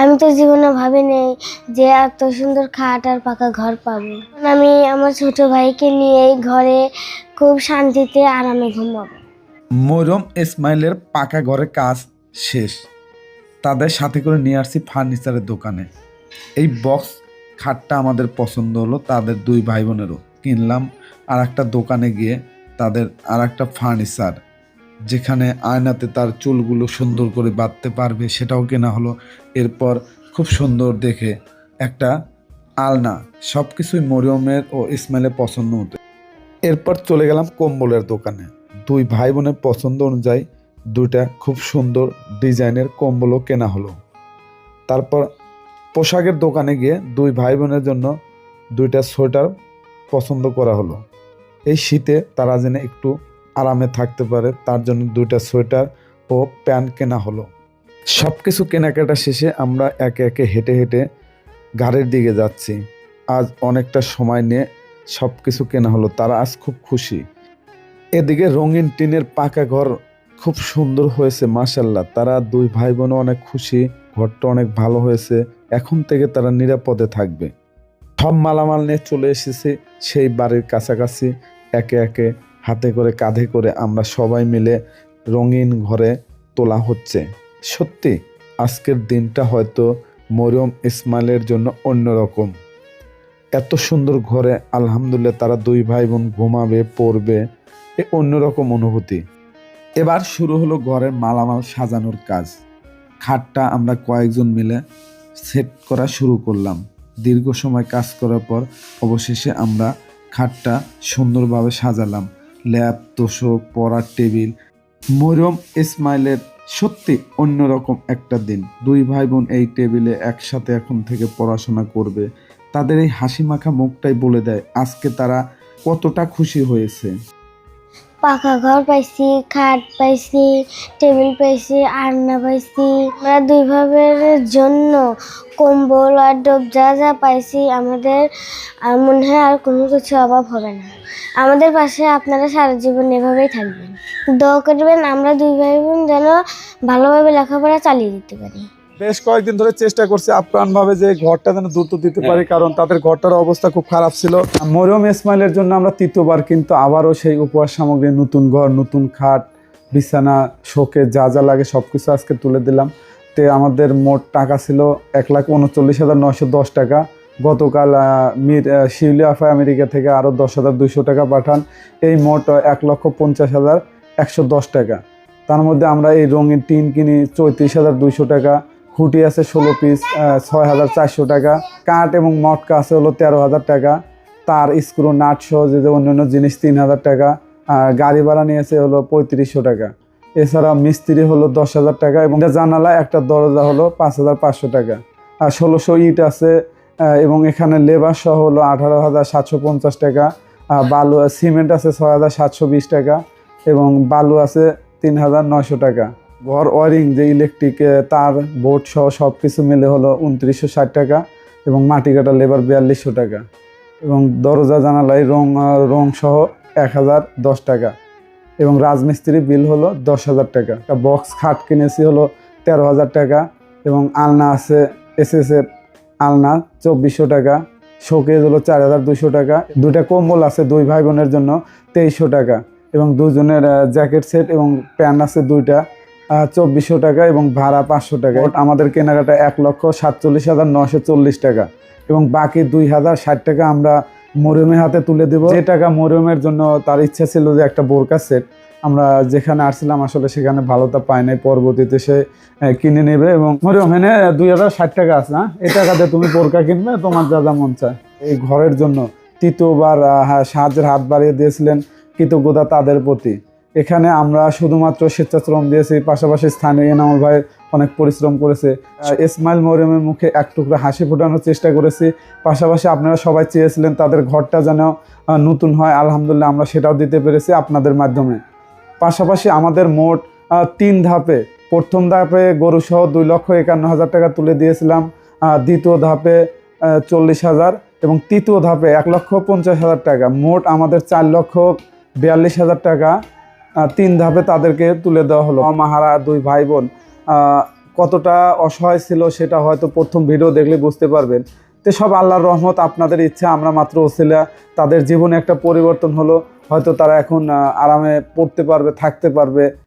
আমি তো জীবনে ভাবিনি যে এত সুন্দর খাট আর পাকা ঘর পাবো। আমি আমার ছোট ভাইকে নিয়ে ঘরে খুব শান্তিতে আরামে ঘুমাবো। মরম ইসমাইলের পাকা ঘরের কাজ শেষ। তাদের সাথে করে নিয়ে আসছি ফার্নিচারের দোকানে। এই বক্স খাটটা আমাদের পছন্দ হলো তাদের দুই ভাই বোনেরও। কিনলাম আর একটা দোকানে গিয়ে তাদের আর একটা ফার্নিচার। যেখানে আয়নাতে তার চুলগুলো সুন্দর করে বাঁধতে পারবে সেটাও কেনা হলো। এরপর খুব সুন্দর দেখে একটা আলনা সব কিছুই মরিয়মের ও ইসমাইলের পছন্দ মতো। এরপর চলে গেলাম কম্বলের দোকানে। দুই ভাই বোনের পছন্দ অনুযায়ী দুইটা খুব সুন্দর ডিজাইনের কম্বলও কেনা হলো। তারপর পোশাকের দোকানে গিয়ে দুই ভাই বোনের জন্য দুইটা সোয়েটার পছন্দ করা হলো। এই শীতে তারা যেন একটু আরামে থাকতে পারে, তার জন্য দুইটা সোয়েটার ও প্যান্ট কেনা হলো। সব কিছু কেনাকাটা শেষে আমরা একে একে হেঁটে হেঁটে গাড়ির দিকে যাচ্ছি। আজ অনেকটা সময় নিয়ে সব কিছু কেনা হলো, তারা আজ খুব খুশি। এদিকে রঙিন টিনের পাকা ঘর খুব সুন্দর হয়েছে মাসাল্লাহ তারা দুই ভাই বোনও অনেক খুশি, ঘরটা অনেক ভালো হয়েছে, এখন থেকে তারা নিরাপদে থাকবে। সব মালামাল নিয়ে চলে এসেছি, সেই বাড়ির কাছাকাছি একে একে হাতে করে, কাঁধে করে আমরা সবাই মিলে রঙিন ঘরে তোলা হচ্ছে। সত্যি, আজকের দিনটা হয়তো মরিয়ম ইসমাইলের জন্য অন্যরকম। এত সুন্দর ঘরে আলহামদুলিল্লাহ তারা দুই ভাই বোন ঘুমাবে, পড়বে, এ অন্যরকম অনুভূতি। এবার শুরু হলো ঘরের মালামাল সাজানোর কাজ। খাটটা আমরা কয়েকজন মিলে সেট করা শুরু করলাম। দীর্ঘ সময় কাজ করার পর অবশেষে আমরা খাটটা সুন্দরভাবে সাজালাম। ল্যাব, তোষক, পড়ার টেবিল মরম ইসমাইলের সত্যি অন্যরকম একটা দিন। দুই ভাই বোন এই টেবিলে একসাথে এখন থেকে পড়াশোনা করবে। তাদের এই হাসি মাখা মুখটাই বলে দেয়, আজকে তারা কতটা খুশি হয়েছে। পাকা ঘর পাইছি, খাট পাইছি, টেবিল পাইছি আলনা পাইছি। আমরা দুই ভাবের জন্য কম্বল আর ডোব যা যা পাইছি, আমাদের মনে হয় আর কোনো কিছু অভাব হবে না। আমাদের পাশে আপনারা সারা জীবন এভাবেই থাকবেন। দোয়া করবেন আমরা দুই ভাই বোন যেন ভালোভাবে লেখাপড়া চালিয়ে দিতে পারি। বেশ কয়েকদিন ধরে চেষ্টা করছি আপ্রাণ ভাবে যে ঘরটা যেন দ্রুত দিতে পারি কারণ তাদের ঘরটার অবস্থা খুব খারাপ ছিল। মরিয়ম ইসমাইলের জন্য আমরা তৃতীয়বার কিন্তু আবারও সেই উপহার সামগ্রী নতুন ঘর নতুন খাট বিছানা শোকে যা যা লাগে সব কিছু আজকে তুলে দিলাম। তে আমাদের মোট টাকা ছিল এক লাখ উনচল্লিশ হাজার নয়শো দশ টাকা। গতকাল মির শিউলি আফা আমেরিকা থেকে আরও দশ হাজার দুশো টাকা পাঠান। এই মোট এক লক্ষ পঞ্চাশ হাজার একশো দশ টাকা। তার মধ্যে আমরা এই রঙিন টিন কিনি চৌত্রিশ হাজার দুইশো টাকা। খুঁটি আছে ষোলো পিস ছয় হাজার চারশো টাকা। কাঠ এবং মটকা আছে হলো তেরো হাজার টাকা। তার স্ক্রু, নাট সহ যে অন্যান্য জিনিস তিন হাজার টাকা। আর গাড়ি ভাড়া নিয়েছে হলো পঁয়ত্রিশশো টাকা। এছাড়া মিস্ত্রি হলো দশ হাজার টাকা এবং জানালা, একটা দরজা হলো পাঁচ হাজার পাঁচশো টাকা। আর ষোলোশো ইট আছে এবং এখানে লেবার সহ হলো আঠারো হাজার সাতশো পঞ্চাশ টাকা। বালু, সিমেন্ট আছে ছয় হাজার সাতশো বিশ টাকা এবং বালু আছে তিন হাজার নয়শো টাকা। ঘর ওয়ারিং যে ইলেকট্রিক তার বোর্ড সহ সব কিছু মিলে হলো উনত্রিশশো ষাট টাকা এবং মাটি কাটা লেবার বিয়াল্লিশশো টাকা এবং দরজা, জানালায় রং রং সহ এক হাজার দশ টাকা এবং রাজমিস্ত্রি বিল হলো দশ হাজার টাকা। একটা বক্স খাট কিনেছি হলো তেরো হাজার টাকা এবং আলনা আছে এসএসের আলনা চব্বিশশো টাকা শোকেজ হলো চার হাজার দুশো টাকা, দুইটা কম্বল আছে দুই ভাই বোনের জন্য তেইশশো টাকা এবং দুজনের জ্যাকেট সেট এবং প্যান্ট আছে দুইটা। চব্বিশশো টাকা এবং ভাড়া পাঁচশো টাকা। আমাদের কেনাকাটা এক লক্ষ সাতচল্লিশ হাজার নশো চল্লিশ টাকা। এবং বাকি দুই হাজার ষাট টাকা আমরা মরিয়মের হাতে তুলে দেব। যে টাকা মরিয়মের জন্য তার ইচ্ছা ছিল যে একটা বোরকা সেট আমরা যেখানে আসছিলাম আসলে সেখানে ভালোটা পাই নাই। পরবর্তীতে সে কিনে নেবে এবং মরিয়ম এনে দুই হাজার ষাট টাকা আছে না এই টাকাতে তুমি বোরকা কিনবে তোমার যা যা মন চায়। এই ঘরের জন্য তৃতীয়বার হ্যাঁ, সাহায্যের হাত বাড়িয়ে দিয়েছিলেন কৃতজ্ঞতা তাদের প্রতি। এখানে আমরা শুধুমাত্র স্বেচ্ছাশ্রম দিয়েছি, পাশাপাশি স্থানীয় এনামুল ভাই অনেক পরিশ্রম করেছে। ইসমাইল মরিয়মের মুখে এক টুকরা হাসি ফোটানোর চেষ্টা করেছি। পাশাপাশি আপনারা সবাই চেয়েছিলেন তাদের ঘরটা যেন নতুন হয়, আলহামদুলিল্লাহ আমরা সেটাও দিতে পেরেছি আপনাদের মাধ্যমে। পাশাপাশি আমাদের মোট তিন ধাপে, প্রথম ধাপে গরু সহ দুই লক্ষ একান্ন হাজার টাকা তুলে দিয়েছিলাম দ্বিতীয় ধাপে চল্লিশ হাজার এবং তৃতীয় ধাপে এক লক্ষ পঞ্চাশ হাজার টাকা। মোট আমাদের চার লক্ষ বিয়াল্লিশ হাজার টাকা। তিন ধাপে তাদেরকে তুলে দেওয়া হলো। মাহারা দুই ভাই বোন কতটা অসহায় ছিল সেটা হয়তো প্রথম ভিডিও দেখলে বুঝতে পারবেন। তো সব আল্লাহর রহমত, আপনাদের ইচ্ছা, আমরা মাত্র ওসিলা, তাদের জীবনে একটা পরিবর্তন হলো। হয়তো তারা এখন আরামে পড়তে পারবে, থাকতে পারবে।